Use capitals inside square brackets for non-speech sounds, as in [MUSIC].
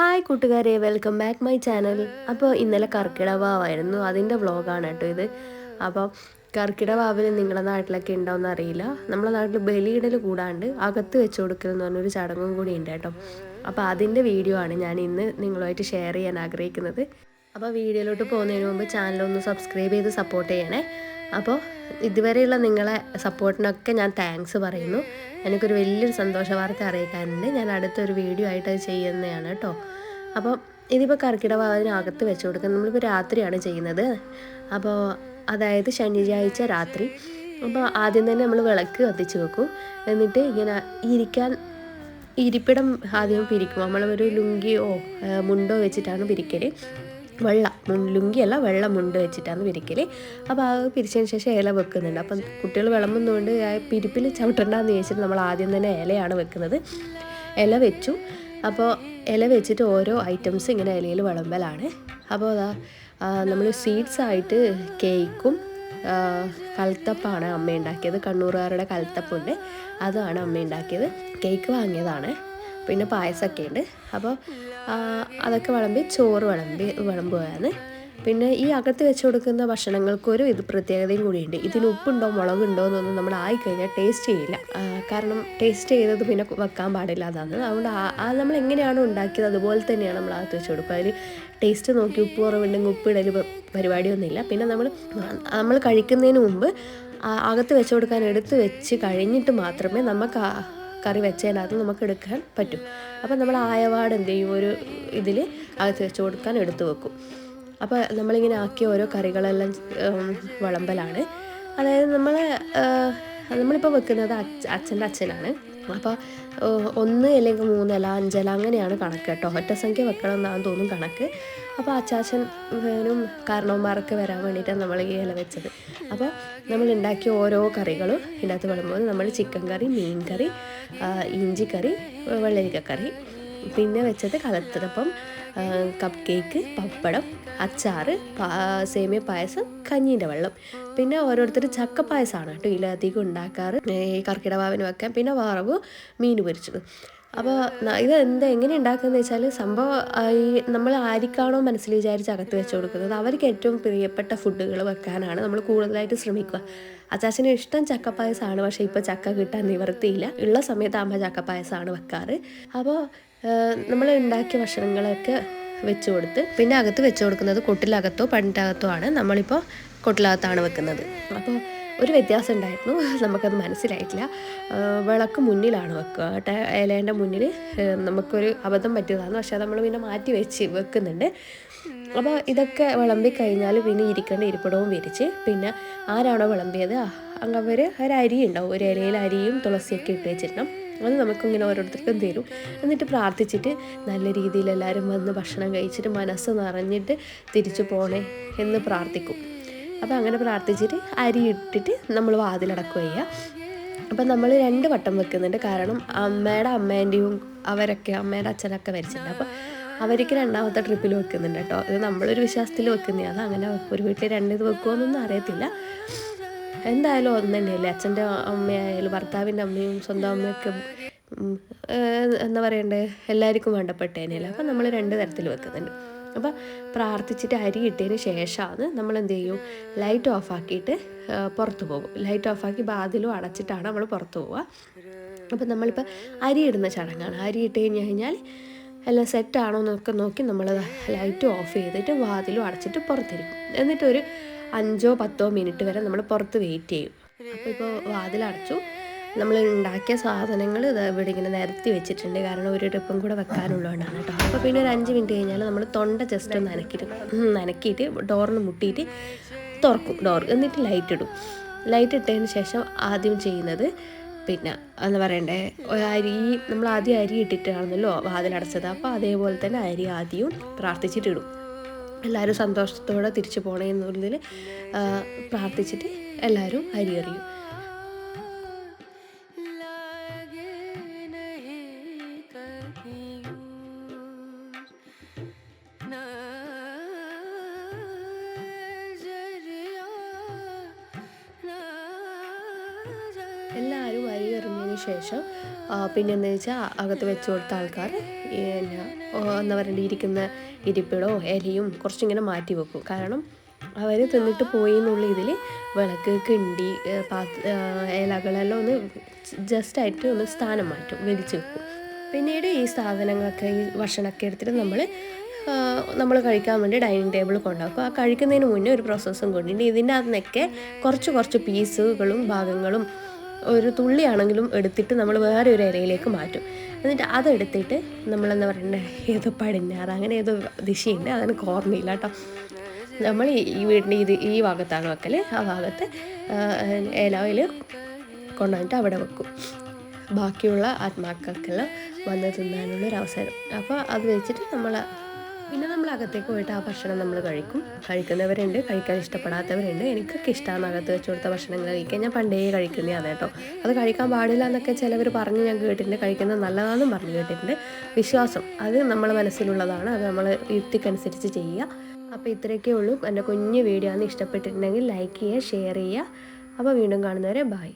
Hi കൂട്ടുകാരെ. Welcome back my channel അപ്പോൾ ഇന്നലെ കർക്കിടവാവായിരുന്നു അതിന്റെ വ്ളോഗാണ് കേട്ടോ ഇത്. അപ്പോൾ കർക്കിടവാവിൽ നിങ്ങളുടെ നാട്ടിലൊക്കെ ഉണ്ടോയെന്ന് അറിയില്ല. നമ്മുടെ നാട്ടിൽ ബലിയിടൽ കൂടാണ്ട് അകത്ത് വെച്ച് കൊടുക്കൽ എന്ന് പറഞ്ഞൊരു ചടങ്ങും കൂടി ഉണ്ട് കേട്ടോ. അപ്പോൾ അതിന്റെ വീഡിയോ ആണ് ഞാൻ ഇന്ന് നിങ്ങളുമായിട്ട് ഷെയർ ചെയ്യാൻ ആഗ്രഹിക്കുന്നത്. അപ്പോൾ വീഡിയോയിലോട്ട് പോകുന്നതിന് മുമ്പ് ചാനലൊന്ന് സബ്സ്ക്രൈബ് ചെയ്ത് സപ്പോർട്ട് ചെയ്യണേ. അപ്പോൾ ഇതുവരെയുള്ള നിങ്ങളെ സപ്പോർട്ടിനൊക്കെ ഞാൻ താങ്ക്സ് പറയുന്നു. എനിക്കൊരു വലിയൊരു സന്തോഷ വാർത്ത അറിയിക്കാനുണ്ട്. ഞാൻ അടുത്തൊരു വീഡിയോ ആയിട്ട് അത് ചെയ്യുന്നതാണ് കേട്ടോ. അപ്പോൾ ഇതിപ്പോൾ കർക്കിടക അതിനകത്ത് വെച്ച് കൊടുക്കുക നമ്മളിപ്പോൾ രാത്രിയാണ് ചെയ്യുന്നത്. അപ്പോൾ അതായത് ശനിയാഴ്ച രാത്രി. അപ്പോൾ ആദ്യം തന്നെ നമ്മൾ വിളക്ക് കത്തിച്ച് വെക്കും. എന്നിട്ട് ഇങ്ങനെ ഇരിക്കാൻ ഇരിപ്പിടം ആദ്യം പിരിക്കും. ഒരു ലുങ്കിയോ മുണ്ടോ വെച്ചിട്ടാണ് പിരിക്കൽ വെള്ള മുള്ളുങ്കിയല്ല വെള്ള മുണ്ട് വെച്ചിട്ടാണ് പിരിക്കൽ അപ്പോൾ അത് പിരിച്ചതിന് ശേഷം ഇല വെക്കുന്നുണ്ട്. അപ്പം കുട്ടികൾ വിളമ്പുന്നതുകൊണ്ട് ആ പിരിപ്പിൽ ചവിട്ടണ്ടെന്ന് ചോദിച്ചിട്ട് നമ്മൾ ആദ്യം തന്നെ ഇലയാണ് വെക്കുന്നത്. ഇല വെച്ചു. അപ്പോൾ ഇല വെച്ചിട്ട് ഓരോ ഐറ്റംസ് ഇങ്ങനെ ഇലയിൽ വിളമ്പലാണ്. അപ്പോൾ അതാ നമ്മൾ സീഡ്സ് ആയിട്ട് കേക്കും ആ, കൽത്തപ്പാണ് അമ്മ ഉണ്ടാക്കിയത്. കണ്ണൂറുകാരുടെ കൽത്തപ്പുണ്ട്. അതാണ് അമ്മ ഉണ്ടാക്കിയത്. കേക്ക് വാങ്ങിയതാണ്. പിന്നെ പായസമൊക്കെ ഉണ്ട് അപ്പോൾ അതൊക്കെ വിളമ്പി ചോറ് വിളമ്പി വിളമ്പുകയാണ്. പിന്നെ ഈ അകത്ത് വെച്ച് കൊടുക്കുന്ന ഭക്ഷണങ്ങൾക്കൊരു ഇത് പ്രത്യേകതയും കൂടിയുണ്ട്. ഇതിന് ഉപ്പുണ്ടോ മുളകുണ്ടോ എന്നൊന്നും നമ്മൾ ആയിക്കഴിഞ്ഞാൽ ടേസ്റ്റ് ചെയ്യില്ല. കാരണം ടേസ്റ്റ് ചെയ്തത് പിന്നെ വെക്കാൻ പാടില്ല അതാണ്. അതുകൊണ്ട് ആ- നമ്മൾ എങ്ങനെയാണോ ഉണ്ടാക്കിയത് അതുപോലെ തന്നെയാണ് നമ്മൾ അകത്ത് വെച്ച് കൊടുക്കുക. അതിൽ ടേസ്റ്റ് നോക്കി ഉപ്പ് കുറവുണ്ടെങ്കിൽ ഉപ്പ് ഇടൽ പരിപാടിയൊന്നുമില്ല. പിന്നെ നമ്മൾ നമ്മൾ കഴിക്കുന്നതിന് മുമ്പ് അകത്ത് വെച്ച് കൊടുക്കാൻ എടുത്ത് വെച്ച് കഴിഞ്ഞിട്ട് മാത്രമേ നമുക്ക് കറി വെച്ചതിനകത്ത് നമുക്ക് എടുക്കാൻ പറ്റും. അപ്പം നമ്മൾ ആയവാട് എന്ത് ചെയ്യും? ഒരു ഇതിൽ അകത്ത് വെച്ച് കൊടുക്കാൻ എടുത്തു വെക്കും. അപ്പോൾ നമ്മളിങ്ങനെ ആക്കിയ ഓരോ കറികളെല്ലാം വിളമ്പലാണ്. അതായത് നമ്മൾ നമ്മളിപ്പോൾ വെക്കുന്നത് അച്ഛ അച്ഛന്റെ അച്ഛനാണ്. അപ്പോൾ ഒന്ന് അല്ലെങ്കിൽ മൂന്നില അഞ്ചല അങ്ങനെയാണ് കണക്ക് കേട്ടോ. ഒറ്റ സംഖ്യ വെക്കണം എന്നാണ് തോന്നും കണക്ക്. അപ്പോൾ അച്ചാച്ചനും കാരണവന്മാരൊക്കെ വരാൻ വേണ്ടിയിട്ടാണ് നമ്മൾ ഈ ഇല വെച്ചത്. അപ്പോൾ നമ്മൾ ഉണ്ടാക്കിയ ഓരോ കറികളും ഇതിനകത്ത് വിളമ്പോൾ നമ്മൾ ചിക്കൻ കറി മീൻ കറി ഇഞ്ചിക്കറി ഇഞ്ചി കറി വെള്ളരിക്ക കറി പിന്നെ വെച്ചത് കലത്തപ്പം കപ്പ് കേക്ക് പപ്പടം അച്ചാറ് സേമിയ പായസം കഞ്ഞീന്റെ വെള്ളം. പിന്നെ ഓരോരുത്തർ ചക്ക പായസമാണ് കേട്ടോ ഇതിലധികം ഉണ്ടാക്കാറ്. ഈ കർക്കിടവാവിന് വെക്കാൻ പിന്നെ വറവ് മീൻ പൊരിച്ചത്. അപ്പോൾ ഇത് എന്താ എങ്ങനെ ഉണ്ടാക്കുന്നത് വെച്ചാൽ സംഭവം ഈ നമ്മൾ ആരിക്കാണോ മനസ്സിൽ വിചാരിച്ച് അകത്ത് വെച്ച് കൊടുക്കുന്നത് അവർക്ക് ഏറ്റവും പ്രിയപ്പെട്ട ഫുഡുകൾ വെക്കാനാണ് നമ്മൾ കൂടുതലായിട്ട് ശ്രമിക്കുക. അച്ചാച്ചന് ഇഷ്ടം ചക്ക ചക്കപ്പായസമാണ് പക്ഷേ ഇപ്പോൾ ചക്ക കിട്ടാൻ നിവർത്തിയില്ല ഉള്ള സമയത്താകുമ്പോൾ ചക്കപ്പായസമാണ് വെക്കാറ്. അപ്പോൾ നമ്മൾ ഉണ്ടാക്കിയ ഭക്ഷണങ്ങളൊക്കെ വെച്ച് കൊടുത്ത് പിന്നെ അകത്ത് വെച്ച് കൊടുക്കുന്നത് കൊട്ടിലകത്തോ പണ്ടിനകത്തോ ആണ്. നമ്മളിപ്പോൾ കൊട്ടിലകത്താണ് വെക്കുന്നത്. അപ്പോൾ ഒരു വ്യത്യാസം ഉണ്ടായിരുന്നു. [LAUGHS] നമുക്കത് മനസ്സിലായിട്ടില്ല. വിളക്ക് മുന്നിലാണ് വെക്കുക. കേട്ടോ ഇലേന്റെ മുന്നിൽ നമുക്കൊരു അബദ്ധം പറ്റിയതാണ്. പക്ഷേ അത് നമ്മൾ പിന്നെ മാറ്റി വെച്ച് വെക്കുന്നുണ്ട്. അപ്പോൾ ഇതൊക്കെ വിളമ്പി കഴിഞ്ഞാൽ പിന്നെ ഇരിക്കേണ്ട ഇരിപ്പിടവും വിരിച്ച് പിന്നെ ആരാണോ വിളമ്പിയത്? അവർ ഒരു അരി ഉണ്ടാവും. ഒരു ഇലയിൽ അരിയും തുളസിയൊക്കെ ഇട്ട് വെച്ചിട്ടുണ്ടാവും അത് നമുക്കിങ്ങനെ ഓരോരുത്തർക്കും തരും എന്നിട്ട് പ്രാർത്ഥിച്ചിട്ട് നല്ല രീതിയിൽ എല്ലാവരും വന്ന് ഭക്ഷണം കഴിച്ചിട്ട് മനസ്സ് നിറഞ്ഞിട്ട് തിരിച്ചു പോണേ എന്ന് പ്രാർത്ഥിക്കും. അപ്പോൾ അങ്ങനെ പ്രാർത്ഥിച്ചിട്ട് അരി ഇട്ടിട്ട് നമ്മൾ വാതിലടക്കുക ചെയ്യുക അപ്പം നമ്മൾ രണ്ട് വട്ടം വെക്കുന്നുണ്ട്. കാരണം അമ്മയുടെ അമ്മേന്റെയും അവരൊക്കെ അമ്മയുടെ അച്ഛനൊക്കെ മരിച്ചിട്ടുണ്ട്. അപ്പോൾ അവർക്ക് രണ്ടാമത്തെ ട്രിപ്പിൽ വെക്കുന്നുണ്ട് കേട്ടോ. ഇത് നമ്മളൊരു വിശ്വാസത്തിൽ വെക്കുന്നതാണ്. അങ്ങനെ ഒരു വീട്ടിൽ രണ്ട് ഇത് വെക്കുമോന്നൊന്നും അറിയത്തില്ല. എന്തായാലും ഒന്ന് തന്നെയല്ലേ? അച്ഛന്റെ അമ്മയായാലും ഭർത്താവിന്റെ അമ്മയും സ്വന്തം അമ്മയൊക്കെ എന്താ പറയണ്ടേ? എല്ലാവർക്കും വേണ്ടപ്പെട്ടേനല്ലേ അപ്പം നമ്മൾ രണ്ട് തരത്തിൽ വെക്കുന്നുണ്ട്. അപ്പോൾ പ്രാർത്ഥിച്ചിട്ട് അരി ഇട്ടതിന് ശേഷമാണ് നമ്മൾ എന്ത് ചെയ്യും? ലൈറ്റ് ഓഫാക്കിയിട്ട് പുറത്തു പോകും. ലൈറ്റ് ഓഫാക്കി ബാതിലും അടച്ചിട്ടാണ് നമ്മൾ പുറത്ത് പോവുക. അപ്പം നമ്മളിപ്പോൾ അരി ഇടുന്ന ചടങ്ങാണ്. അരി ഇട്ട് കഴിഞ്ഞ് കഴിഞ്ഞാൽ എല്ലാം സെറ്റാണോ എന്നൊക്കെ നോക്കി നമ്മൾ ലൈറ്റ് ഓഫ് ചെയ്തിട്ട് വാതിലും അടച്ചിട്ട് പുറത്തിരിക്കും. എന്നിട്ടൊരു അഞ്ചോ പത്തോ മിനിറ്റ് വരെ നമ്മൾ പുറത്ത് വെയിറ്റ് ചെയ്യും. അപ്പോൾ ഇപ്പോൾ വാതിലടച്ചു നമ്മൾ ഉണ്ടാക്കിയ സാധനങ്ങൾ ഇത് ഇവിടെ ഇങ്ങനെ നിരത്തി വെച്ചിട്ടുണ്ട്. കാരണം ഒരു ട്രിപ്പും കൂടെ വെക്കാനുള്ളതുകൊണ്ടാണ് കേട്ടോ. അപ്പോൾ പിന്നെ ഒരു അഞ്ച് മിനിറ്റ് കഴിഞ്ഞാൽ നമ്മൾ തൊണ്ട ജസ്റ്റ് ഒന്ന് നനക്കിയിട്ട് നനക്കിയിട്ട് ഡോറിന് മുട്ടിയിട്ട് തുറക്കും. ഡോർ എന്നിട്ട് ലൈറ്റ് ഇടും. ലൈറ്റ് ഇട്ടതിന് ശേഷം ആദ്യം ചെയ്യുന്നത് പിന്നെ എന്താ പറയണ്ടേ? അരി നമ്മൾ ആദ്യം അരി ഇട്ടിട്ടാണല്ലോ വാതിലടച്ചത് അപ്പോൾ അതേപോലെ തന്നെ അരി ആദ്യവും പ്രാർത്ഥിച്ചിട്ടിടും എല്ലാവരും സന്തോഷത്തോടെ തിരിച്ചു പോകണേ എന്നുള്ളതിൽ പ്രാർത്ഥിച്ചിട്ട് എല്ലാവരും അരി എറിയും എല്ലാവരും അരി എറിഞ്ഞതിന് ശേഷം പിന്നെ വെച്ചാൽ അകത്ത് വെച്ച് കൊടുത്ത ആൾക്കാർ പിന്നെ എന്താ പറയുക ഇരിക്കുന്ന ഇരിപ്പിടോ ഇലയും കുറച്ചിങ്ങനെ മാറ്റി വെക്കും. കാരണം അവർ തിന്നിട്ട് പോയി എന്നുള്ള ഇതിൽ വിളക്ക് കിണ്ടി പാത്ര ഇലകളെല്ലാം ഒന്ന് ജസ്റ്റായിട്ട് ഒന്ന് സ്ഥാനം മാറ്റും വലിച്ചു വെക്കും. പിന്നീട് ഈ സാധനങ്ങളൊക്കെ ഈ ഭക്ഷണമൊക്കെ എടുത്തിട്ട് നമ്മൾ നമ്മൾ കഴിക്കാൻ വേണ്ടി ഡൈനിങ് ടേബിൾ കൊണ്ടാക്കും. ആ കഴിക്കുന്നതിന് മുന്നേ ഒരു പ്രോസസ്സും കൊണ്ടുണ്ട് ഇതിന്റെ അകത്തുനിന്നൊക്കെ കുറച്ച് കുറച്ച് പീസുകളും ഭാഗങ്ങളും ഒരു തുള്ളിയാണെങ്കിലും എടുത്തിട്ട് നമ്മൾ വേറെ ഒരു ഇലയിലേക്ക് മാറ്റും. എന്നിട്ട് അതെടുത്തിട്ട് നമ്മളെന്താ പറയണ്ടേ ഏതോ പടിഞ്ഞാറ് അങ്ങനെ ഏതോ ദിശയുണ്ട് അതെനിക്ക് ഓർമ്മയില്ല കേട്ടോ. നമ്മൾ ഈ വീടിന്റെ ഇത് ഈ ഭാഗത്താണ് വെക്കൽ ആ ഭാഗത്ത് ഇലയിൽ കൊണ്ടുവന്നിട്ട് അവിടെ വെക്കും. ബാക്കിയുള്ള ആത്മാക്കൾക്കെല്ലാം വന്ന് തിന്നാനുള്ളൊരവസരം. അപ്പോൾ അത് വെച്ചിട്ട് നമ്മൾ പിന്നെ നമ്മൾ അകത്തേക്ക് പോയിട്ട് ആ ഭക്ഷണം നമ്മൾ കഴിക്കും. കഴിക്കുന്നവരുണ്ട് കഴിക്കാൻ ഇഷ്ടപ്പെടാത്തവരുണ്ട്. എനിക്കൊക്കെ ഇഷ്ടമാണ് അകത്ത് വെച്ച് കൊടുത്ത ഭക്ഷണങ്ങൾ കഴിക്കാൻ. ഞാൻ പണ്ടേ കഴിക്കുന്നേ അതെ കേട്ടോ. അത് കഴിക്കാൻ പാടില്ല എന്നൊക്കെ ചിലവർ പറഞ്ഞ് ഞാൻ കേട്ടിട്ടുണ്ട്. കഴിക്കുന്നത് നല്ലതാണെന്നും പറഞ്ഞ് കേട്ടിട്ടുണ്ട്. വിശ്വാസം അത് നമ്മൾ മനസ്സിലുള്ളതാണ്. അത് നമ്മൾ യുക്തിക്കനുസരിച്ച് ചെയ്യുക. അപ്പോൾ ഇത്രയൊക്കെ ഉള്ളൂ. എന്റെ കുഞ്ഞു വീഡിയോ ആണ് ഇഷ്ടപ്പെട്ടിട്ടുണ്ടെങ്കിൽ ലൈക്ക് ചെയ്യുക ഷെയർ ചെയ്യുക. അപ്പോൾ വീണ്ടും കാണുന്നവരെ ബൈ.